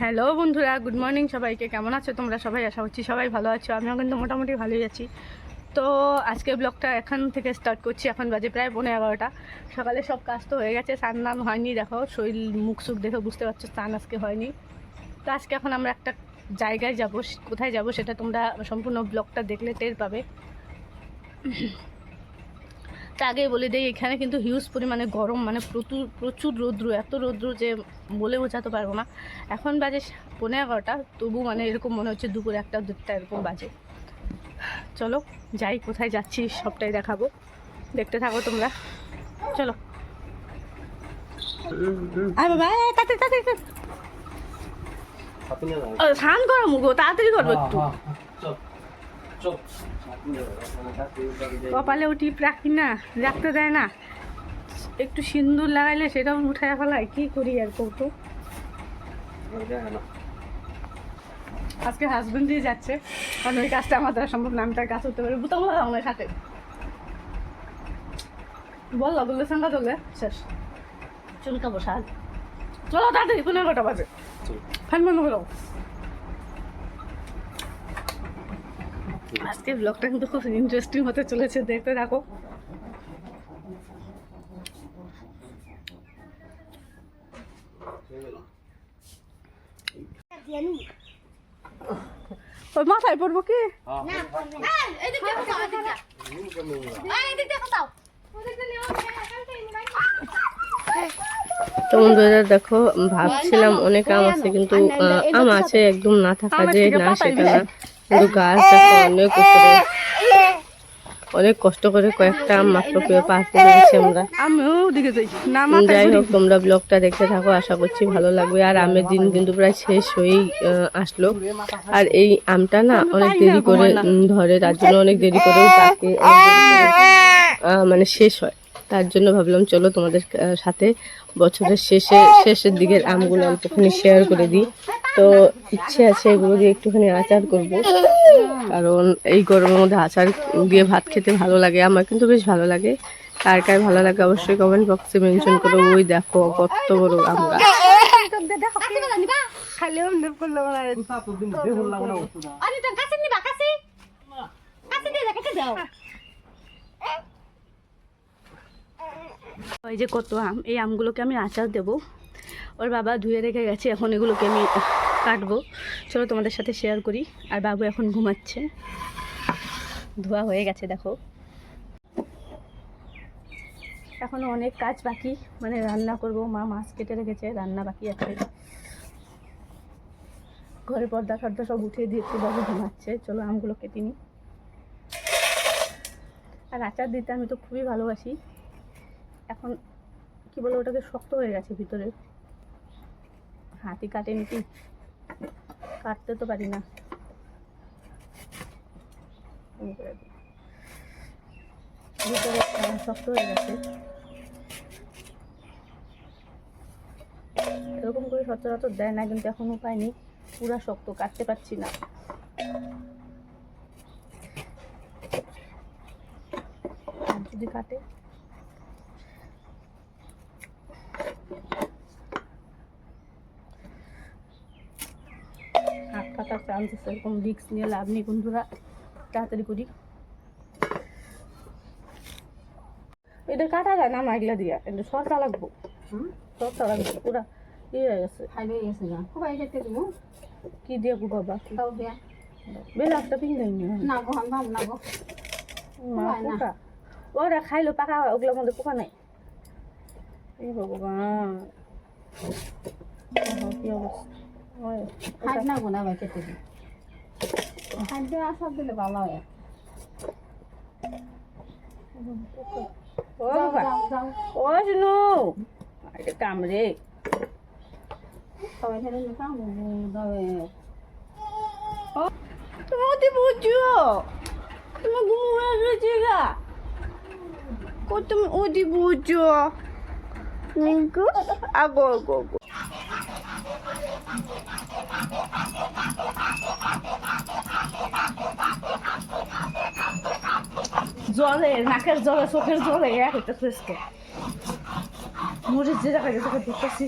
Hello বন্ধুরা, good morning সবাইকে। কেমন আছো তোমরা সবাই? আশা করছি সবাই ভালো আছো। আমিও কিন্তু মোটামুটি ভালোই আছি। তো আজকে ব্লগটা এখান থেকে স্টার্ট করছি। এখন বাজে প্রায় পনেরো এগারোটা। সকালে সব কাজ তো হয়ে গেছে, স্নান নান হয়নি। দেখো, শরীর, মুখ সুখ দেখে বুঝতে পারছ, স্নান আজকে হয়নি। তো আজকে এখন আমরা একটা জায়গায় যাব, কোথায় যাব সেটা তোমরা সম্পূর্ণ ব্লগটা দেখলে টের পাবে। তা আগেই বলে দিই এখানে কিন্তু হিউজ পরিমাণে গরম মানে প্রচুর প্রচুর রৌদ্র এত রৌদ্র যে বলে বোঝাতে পারব না। এখন বাজে পনেরো এগারোটা তবু মানে এরকম মনে হচ্ছে দুপুর একটা দুটা এরকম বাজে। চলো যাই কোথায় যাচ্ছি সবটাই দেখাবো। দেখতে থাকো তোমরা। চলো। স্নান করো মুগো তাড়াতাড়ি করব একটু। কপালে ওটি রাখি না রাখতে দেয় না। একটু সিন্দুর লাগাইলে সেটাও উঠায় ফেলায় কি করি আর কৌটো আজকে হাজবেন্ড দিয়ে যাচ্ছে কারণ ওই কাজটা আমার দ্বারা সম্ভব না আমি তার কাজ করতে পারি লাগাও আমার সাথে বল লগলে সাঙ্গা তোলে শেষ। চুলকাবো সাজ চলো তাড়াতাড়ি পনেরো কটা বাজে। ফ্যান বন্ধ করো আজকে ব্লগটা কিন্তু খুব ইন্টারেস্টিং হতে চলেছে দেখতে থাকো। ওই মাথায় পড়ব কি? তো বন্ধুরা দেখো ভাবছিলাম অনেক আম আছে কিন্তু আম আছে একদম না থাকা যে না সেটা না কিন্তু গাছ দেখো অনেক উপরে। অনেক কষ্ট করে কয়েকটা আম মাত্র পেয়ে পার করে গেছি আমরা। আমিও দিকে যাই না যাই হোক তোমরা ব্লগটা দেখতে থাকো আশা করছি ভালো লাগবে। আর আমের দিন কিন্তু প্রায় শেষ হয়েই আসলো। আর এই আমটা না অনেক দেরি করে ধরে তার জন্য অনেক দেরি করেও আহ, মানে শেষ হয়। তার জন্য ভাবলাম, চলো তোমাদের সাথে বছরের শেষে, শেষের দিকের আমগুলো অল্পখানি শেয়ার করে দিই। তো ইচ্ছে আছে এগুলো দিয়ে একটুখানি আচার করব। কারণ এই গরমের মধ্যে আচার দিয়ে ভাত খেতে ভালো লাগে, আমার কিন্তু বেশ ভালো লাগে। কার কার ভালো লাগে অবশ্যই কমেন্ট বক্সে মেনশন করো। ওই দেখো কত বড় আম গাছ। খাইলেও নেপ করল না ওই যে কত আম, এই আমগুলোকে আমি আচার দেব। ওর বাবা ধুয়ে রেখে গেছে, এখন এগুলোকে আমি কাটবো। চলো তোমাদের সাথে শেয়ার করি। আর বাবু এখন ঘুমাচ্ছে। ধোয়া হয়ে গেছে, দেখো। এখনও অনেক কাজ বাকি মানে রান্না করব। মা মাছ কেটে রেখেছে, রান্না বাকি আছে। ঘরে পর্দা টর্দা সব উঠিয়ে দিয়েছি বাবু ঘুমাচ্ছে। চলো আমগুলো কেটে নিই। আর আচার দিতে আমি তো খুবই ভালোবাসি। কি বলে ওটাকে শক্ত হয়ে গেছে ভিতরে। হাতি কাটেনি কি কাটতে তো পারি না। ভিতরে শক্ত হয়ে গেছে। এরকম করে সচরাচর দেয় না, কিন্তু এখন উপায় নেই। পুরা শক্ত, কাটতে পারছি না। যদি কাটে? কাটার চান্স আছে এরকম রিক্স নিয়ে লাভ নেই বন্ধুরা। তাড়াতাড়ি করি। এটা কাটা যায় না মাইগলা দিয়া। এটা সরটা লাগবো। সরটা লাগবো পুরা ইয়ে হয়ে গেছে। খাইবে গেছে না খুবাই যেতে দিব? কি দিয়ে গো বাবা? তাও দিয়া বেলাকটা পিন্ধাই না। গো আমি ভাব না গো। মা না। পোকা ওরা খাইলো পাকা ওগুলোর মধ্যে পোকা নাই? এই ভগবান। কি অবস্থা? ওই, হাত ওটা- না গো না ভাই কেটে দি হাত দিয়ে আসার দিলে ভালো হয় ও যাও বাবা যাও যাও ও শুনু এটা কামড়ে সবাই ফেলে কাম দাবে তুমি অতি বুঝছ তুমি ঘুম হয়ে গেছে গা কো তুমি অতি বুঝছ নিকু আগো আগো আগো জলে নাকের জলে চোখের জলে এক হইতে ফ্রেসকে মরিচ যে দেখা গেছে দেখতেছি।